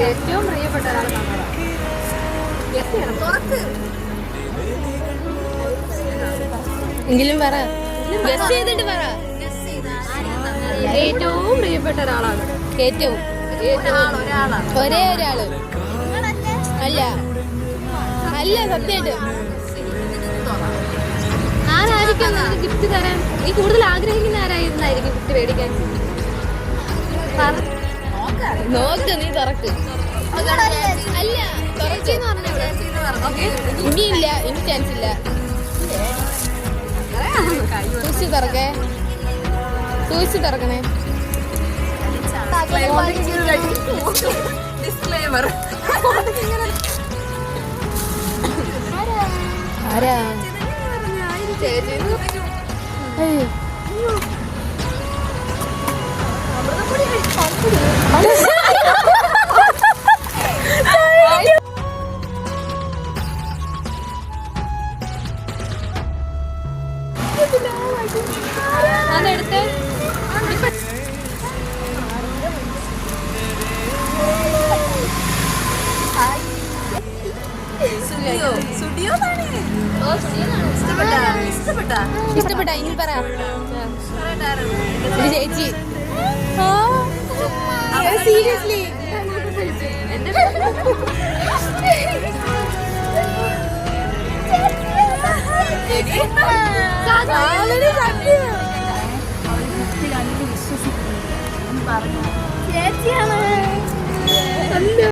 ഏറ്റവും പ്രിയപ്പെട്ട ഒരാൾ. എങ്കിലും പറ. ഗസ് ചെയ്തിട്ട് പറ. ഏറ്റവും പ്രിയപ്പെട്ട ഒരാളാണ്. ഏറ്റവും. ഒരേ ഒരാൾ. അല്ല. അല്ല സത്യമായിട്ട്. ആരായിരിക്കും ഗിഫ്റ്റ് തരാൻ? ഈ കൂടുതൽ ആഗ്രഹിക്കുന്ന ആരായിരുന്നായിരിക്കും ഗിഫ്റ്റ് മേടിക്കാൻ? പറ. നോക്ക് നീ തുറക്ക്. അല്ല തുറക്ക്. എന്ന് പറഞ്ഞാ. ഇനിയില്ല ഇനി ചാൻസ് ഇല്ല. സൂക്ഷിച്ച് തുറക്കേ. സൂക്ഷിച്ച് തുറക്കണേ. Disclaimer. ആരാ? ചേച്ചി അതെടുത്ത് ഇഷ്ടപ്പെട്ട? ഇനി പറ. ചേച്ചി. സീരിയസ്ലി 안녕.